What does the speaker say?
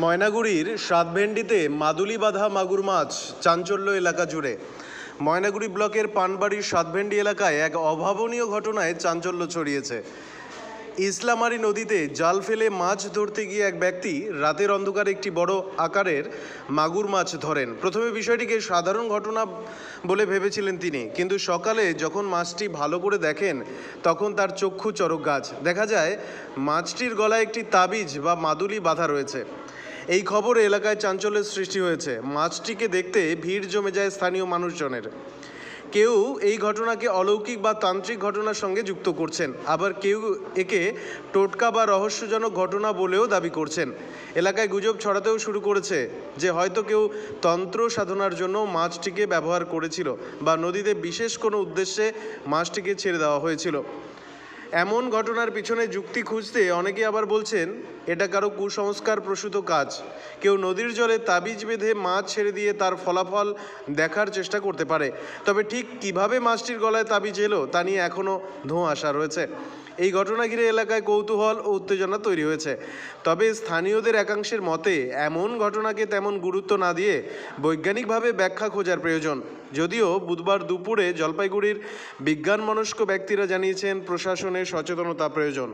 ময়নাগুড়ির সাতভেন্ডিতে মাদুলি বাঁধা মাগুর মাছ চাঞ্চল্য এলাকা জুড়ে। ময়নাগুড়ি ব্লকের পানবাড়ির সাতভেন্ডি এলাকায় এক অভাবনীয় ঘটনায় চাঞ্চল্য ছড়িয়েছে। ইসলামারি নদীতে জাল ফেলে মাছ ধরতে গিয়ে এক ব্যক্তি রাতের অন্ধকারে একটি বড় আকারের মাগুর মাছ ধরেন। প্রথমে বিষয়টিকে সাধারণ ঘটনা বলে ভেবেছিলেন তিনি, কিন্তু সকালে যখন মাছটি ভালো করে দেখেন, তখন তার চক্ষু চরক গাছ। দেখা যায়, মাছটির গলায় একটি তাবিজ বা মাদুলি বাঁধা রয়েছে। এই খবরে এলাকায় চাঞ্চল্যের সৃষ্টি হয়েছে। মাছটিকে দেখতে ভিড় জমে যায় স্থানীয় মানুষজনের। কেউ এই ঘটনাকে অলৌকিক বা তান্ত্রিক ঘটনার সঙ্গে যুক্ত করছেন। আবার কেউ একে টোটকা বা রহস্যজনক ঘটনা বলেও দাবি করছেন। এলাকায় গুজব ছড়াতেও শুরু করেছে যে হয়তো কেউ তন্ত্র সাধনার জন্য মাছটিকে ব্যবহার করেছিল বা নদীতে বিশেষ কোনো উদ্দেশ্যে মাছটিকে ছেড়ে দেওয়া হয়েছিল। এমন ঘটনার পিছনে যুক্তি খুঁজতে অনেকে আবার বলছেন, এটা কারও কুসংস্কার প্রসূত কাজ। কেউ নদীর জলে তাবিজ বেঁধে মাছ ছেড়ে দিয়ে তার ফলাফল দেখার চেষ্টা করতে পারে। তবে ঠিক কীভাবে মাছটির গলায় তাবিজ এলো তা নিয়ে এখনও ধোঁয়াশা রয়েছে। এই ঘটনা ঘিরে এলাকায় কৌতূহল ও উত্তেজনা তৈরি হয়েছে। তবে স্থানীয়দের একাংশের মতে, এমন ঘটনাকে তেমন গুরুত্ব না দিয়ে বৈজ্ঞানিকভাবে ব্যাখ্যা খোঁজার প্রয়োজন। যদিও বুধবার দুপুরে জলপাইগুড়ির বিজ্ঞানমনস্ক ব্যক্তিরা জানিয়েছেন, প্রশাসনের সচেতনতা প্রয়োজন।